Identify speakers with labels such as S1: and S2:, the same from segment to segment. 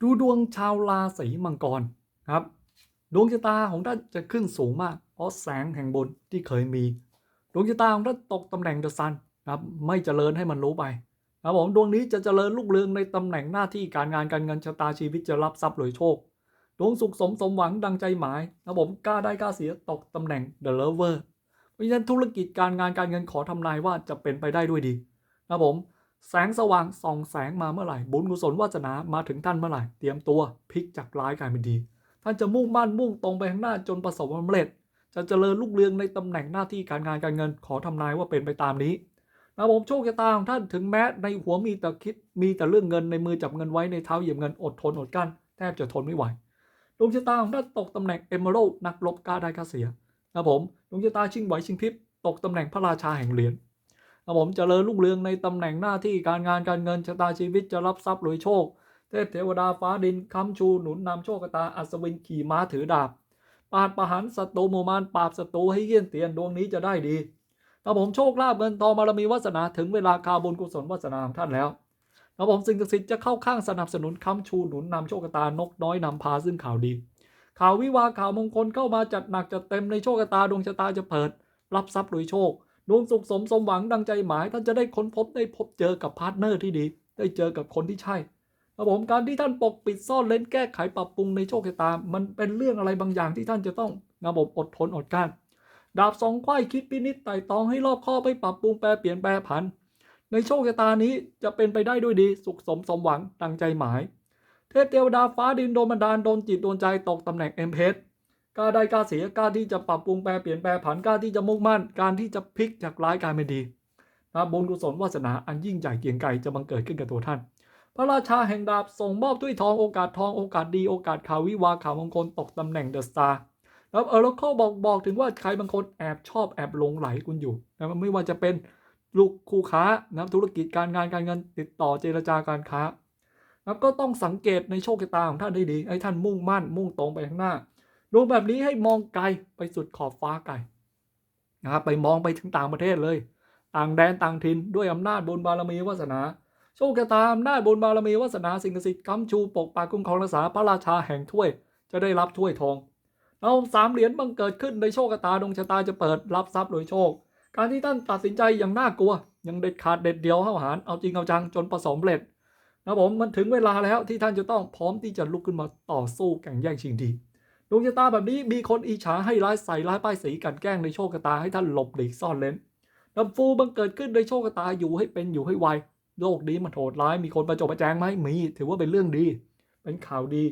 S1: ดูดวงชาวราศีมังกรครับ ดวงชะตาของท่านจะขึ้นสูงมากเพราะแสงแห่งบนที่เคยมี ดวงชะตาของท่านตกตำแหน่งเดอะซันครับไม่เจริญให้มันรู้ไปครับผมดวงนี้จะเจริญรุ่งเรืองในตำแหน่งหน้าที่การงานการเงินชะตาชีวิตจะรับทรัพย์รวยโชค ดวงสุขสมสมหวังดังใจหมายครับผมกล้าได้กล้าเสียตกตำแหน่งเดอะเลเวอร์เพราะฉะนั้นธุรกิจการงานการเงินขอทำนายว่าจะเป็นไปได้ด้วยดีครับผม แสงสว่างส่องแสงมาเมื่อไหร่ บุญกุศลวาสนามาถึงท่านเมื่อไหร่ เตรียมตัวพลิกจากร้ายกลายเป็นดี ท่านจะมุ่งมั่นมุ่งตรงไปข้างหน้าจนประสบความสำเร็จ จะเจริญรุ่งเรืองในตำแหน่งหน้าที่การงานการเงินขอทำนายว่าเป็นไปตามนี้นะผมโชคชะตาของท่านถึงแม้ในหัวมีแต่คิดมีแต่เรื่องเงินในมือจับเงินไว้ในเท้าเหยียบเงินอดทนอดกั้นแทบจะทนไม่ไหวดวงชะตาของท่านตกตำแหน่งเอเมอรัลนักรบกล้าได้กล้าเสียนะผมดวงชะตาชิงไหวชิงพริบตกตำแหน่งพระราชาแห่งเหรียญ ครับผมจเจริญรุ่งเรืองในตำแหน่งหน้าที่การงานการเงินชะตาชีวิตจะรับทรัพย์รวยโชค เทพเทวดาฟ้าดินค้ำชูหนุนนำโชคตาอัศวินขี่ม้าถือดาบ ปาดประหารศัตรูหมู่มารปราบศัตรูให้เยี่ยนเตียนดวงนี้จะได้ดีถ้าผมโชคลาภเงินทองบารมีวาสนาถึงเวลาคาบุญกุศลวาสนาของท่านแล้วถ้าผมสิ่งศักดิ์สิทธิ์จะเข้าข้างสนับสนุนค้ำชูหนุนนำโชคตานกน้อยนำพาซึ่งข่าวดี ข่าววิวาข่าวมงคลเข้ามาจัดหนักจัดเต็มในโชคตาดวงชะตาจะเปิด รับทรัพย์รวยโชค ดวงสุขสมสมหวังดังใจหมาย ท่านจะได้ค้นพบได้พบเจอกับพาร์ทเนอร์ที่ดี ได้เจอกับคนที่ใช่ครับผมการที่ท่านปกปิดซ่อนเล้นแก้ไขปรับปรุงในโชคชะตา มันเป็นเรื่องอะไรบางอย่างที่ท่านจะต้องระบบอดทนอดกลั้นดาบสองควายคิดพินิจไต่ตองให้รอบคอบไปปรับปรุงแปรเปลี่ยนแปรผัน ในโชคชะตานี้จะเป็นไปได้ด้วยดีสุขสมสมหวังดังใจหมาย เทพเทวดาฟ้าดินโดนบันดาลโดนจิตโดนใจตกตำแหน่งเอ็มเพ กล้าได้กล้าเสียกล้าที่จะปรับปรุงแปรเปลี่ยนแปรผันกล้าที่จะมุ่งมั่น การที่จะพลิกจากร้ายกลายเป็นดีนะบุญกุศลวาสนาอันยิ่งใหญ่เกียงไกรจะบังเกิดขึ้นกับตัวท่าน พระราชาแห่งดาบส่งมอบด้วยทองโอกาสทองโอกาสดีโอกาสข่าววิวาข่าวมงคลตกตำแหน่งเดอะสตาร์แล้วเออแล้วเขาบอกบอกถึงว่าใครบางคนแอบชอบแอบหลงไหลคุณอยู่นะไม่ว่าจะเป็นลูกคู่ค้านะธุรกิจการงานการเงินติดต่อเจรจาการค้าแล้วก็ต้องสังเกตในโชคชะตาของท่านให้ดีให้ท่านมุ่งมั่นมุ่งตรงไปข้างหน้า ดูแบบนี้ให้มองไกลไปสุดขอบฟ้าไกลนะครับไปมองไปถึงต่างประเทศเลย ต่างแดนต่างถิ่นด้วยอำนาจบุญบารมีวาสนาโชคชะตาอำนาจบุญบารมีวาสนาสิ่งศักดิ์สิทธิ์ค้ำชูปกปักคุ้มครองรักษาพระราชาแห่งถ้วย จะได้รับถ้วยทองเราสามเหรียญบังเกิดขึ้นในโชคชะตาดวงชะตาจะเปิดรับทรัพย์โดยโชค การที่ท่านตัดสินใจอย่างน่ากลัวยังเด็ดขาดเด็ดเดียวเข้าหารเอาจริงเอาจังจนประสบเร็จนะผมมันถึงเวลาแล้วที่ท่านจะต้องพร้อมที่จะลุกขึ้นมาต่อสู้แข่งแย่งชิงดี ดวงชะตาแบบนี้มีคนอิจฉาให้ร้ายใส่ร้ายป้ายสีกันแกล้งในโชคชะตาให้ท่านหลบหลีกซ่อนเลนนำฟูบังเกิดขึ้นในโชคชะตาอยู่ให้เป็นอยู่ให้ไวโลกนี้มันโหดร้ายมีคนประจบประแจงไหมมี ถือว่าเป็นเรื่องดี เป็นข่าวดี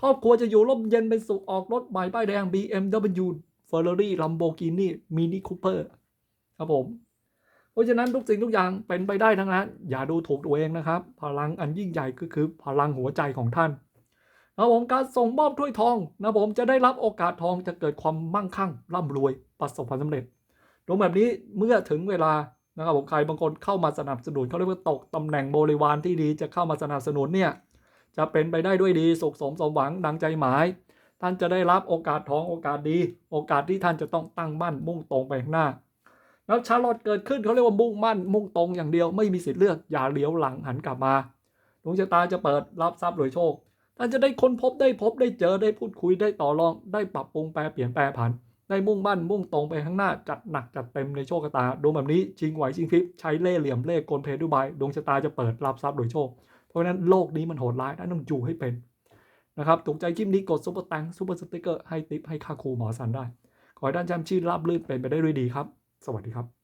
S1: ครอบครัวจะอยู่ร่มเย็นเป็นสุขออกรถใหม่ป้ายแดง BMW Ferrari Lamborghini Mini Cooper ครับผม เพราะฉะนั้นทุกสิ่งทุกอย่างเป็นไปได้ทั้งนั้น อย่าดูถูกตัวเองนะครับ พลังอันยิ่งใหญ่ก็คือพลังหัวใจของท่าน นะผมการส่งมอบถ้วยทองนะผมจะได้รับโอกาสทองจะเกิดความมั่งคั่งร่ำรวยประสบความสำเร็จตรงแบบนี้เมื่อถึงเวลานะครับผมใครบางคนเข้ามาสนับสนุนเขาเรียกว่าตกตำแหน่งบริวารที่ดีจะเข้ามาสนับสนุนเนี่ยจะเป็นไปได้ด้วยดีสุขสมสมหวังดังใจหมาย ท่านจะได้รับโอกาสทองโอกาสดี โอกาสที่ท่านจะต้องตั้งมั่นมุ่งตรงไปข้างหน้าแล้วชาลอตเกิดขึ้นเขาเรียกว่ามุ่งมั่นมุ่งตรงอย่างเดียวไม่มีสิทธิ์เลือกอย่าเลี้ยวหลังหันกลับมาดวงชะตาจะเปิดรับทรัพย์รวยโชค ท่านจะได้ค้นพบได้พบได้เจอได้พูดคุยได้ต่อรอง ได้ปรับปรุงแปรเปลี่ยนแปรผัน ได้มุ่งมั่นมุ่งตรงไปข้างหน้าจัดหนักจัดเต็มในโชคชะตาดวงแบบนี้ชิงไหวชิงพริบใช้เล่เหลี่ยมเล่กลเพดุบายดวงชะตาจะเปิดรับทรัพย์โดยโชค เพราะฉะนั้นโลกนี้มันโหดร้ายท่านต้องอยู่ให้เป็นนะครับถูกใจคลิปนี้กดซุปเปอร์แตงซุปเปอร์สติ๊กเกอร์ให้ติปให้ค่าครูหมอสันได้ ขอให้ท่านจำชื่อราบลื่นเป็นไปได้ด้วยดีครับ สวัสดีครับ